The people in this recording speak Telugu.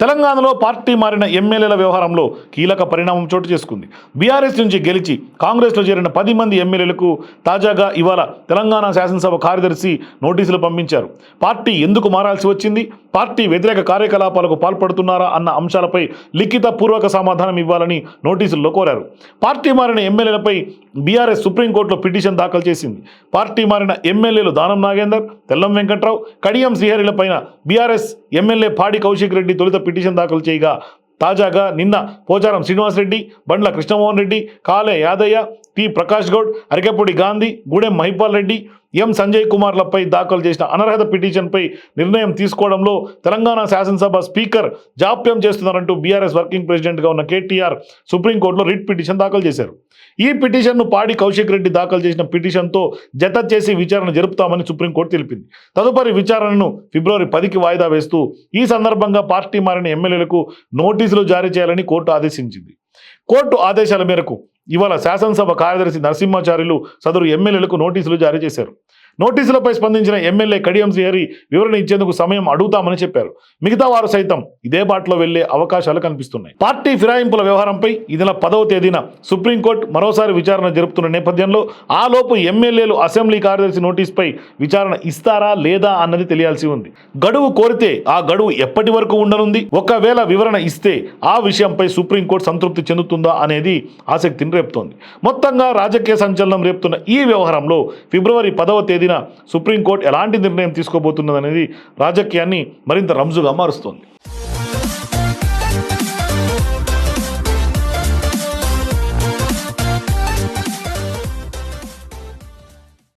తెలంగాణలో పార్టీ మారిన ఎమ్మెల్యేల వ్యవహారంలో కీలక పరిణామం చోటు చేసుకుంది. బీఆర్ఎస్ నుంచి గెలిచి కాంగ్రెస్లో చేరిన పది మంది ఎమ్మెల్యేలకు తాజాగా ఇవాళ తెలంగాణ శాసనసభ కార్యదర్శి నోటీసులు పంపించారు. పార్టీ ఎందుకు మారాల్సి వచ్చింది? పార్టీ వ్యతిరేక కార్యకలాపాలకు పాల్పడుతున్నారా అన్న అంశాలపై లిఖిత పూర్వక సమాధానం ఇవ్వాలని నోటీసుల్లో కోరారు. పార్టీ మారిన ఎమ్మెల్యేలపై బీఆర్ఎస్ సుప్రీంకోర్టులో పిటిషన్ దాఖలు చేసింది. పార్టీ మారిన ఎమ్మెల్యేలు దానం నాగేందర్ తెల్లం వెంకట్రావు కడియం శ్రీహరిలపైన బీఆర్ఎస్ ఎమ్మెల్యే పాడి కౌశిక్ రెడ్డి తొలుత పిటిషన్ దాఖలు చేయగా తాజాగా నిన్న పోచారం శ్రీనివాసరెడ్డి బండ్ల కృష్ణమోహన్ రెడ్డి కాలే యాదయ్య టి ప్రకాష్ గౌడ్ అరికెపూడి గాంధీ గూడెం మహిపాల్ రెడ్డి ఎం సంజయ్ కుమార్లపై దాఖలు చేసిన అనర్హత పిటిషన్పై నిర్ణయం తీసుకోవడంలో తెలంగాణ శాసనసభ స్పీకర్ జాప్యం చేస్తున్నారంటూ బీఆర్ఎస్ వర్కింగ్ ప్రెసిడెంట్గా ఉన్న కేటీఆర్ సుప్రీంకోర్టులో రిట్ పిటిషన్ దాఖలు చేశారు. ఈ పిటిషన్ను పాడి కౌశిక్ రెడ్డి దాఖలు చేసిన పిటిషన్తో జత చేసి విచారణ జరుపుతామని సుప్రీంకోర్టు తెలిపింది. తదుపరి విచారణను ఫిబ్రవరి పదికి వాయిదా వేస్తూ ఈ సందర్భంగా పార్టీ మారిన ఎమ్మెల్యేలకు నోటీసులు జారీ చేయాలని కోర్టు ఆదేశించింది. కోర్టు ఆదేశాల మేరకు ఇవాళ శాసనసభ కార్యదర్శి నరసింహాచార్యులు సదరు ఎమ్మెల్యేలకు నోటీసులు జారీ చేశారు. నోటీసులపై స్పందించిన ఎమ్మెల్యే కడియం శ్రీహరి వివరణ ఇచ్చేందుకు సమయం అడుగుతామని చెప్పారు. మిగతా వారు సైతం ఇదే బాటలో వెళ్ళే అవకాశాలు కనిపిస్తున్నాయి. పార్టీ ఫిరాయింపుల వ్యవహారంపై ఈ నెల పదవ తేదీన సుప్రీంకోర్టు మరోసారి విచారణ జరుపుతున్న నేపథ్యంలో ఆ లోపు ఎమ్మెల్యేలు అసెంబ్లీ కార్యదర్శి నోటీసుపై విచారణ ఇస్తారా లేదా అన్నది తెలియాల్సి ఉంది. గడువు కోరితే ఆ గడువు ఎప్పటి వరకు ఉండనుంది? ఒకవేళ వివరణ ఇస్తే ఆ విషయంపై సుప్రీంకోర్టు సంతృప్తి చెందుతుందా అనేది ఆసక్తిని రేపుతోంది. మొత్తంగా రాజకీయ సంచలనం రేపుతున్న ఈ వ్యవహారంలో ఫిబ్రవరి పదవ తేదీ తేదీన సుప్రీంకోర్టు ఎలాంటి నిర్ణయం తీసుకోబోతున్నదనేది రాజకీయాన్ని మరింత రంజుగా మారుస్తోంది.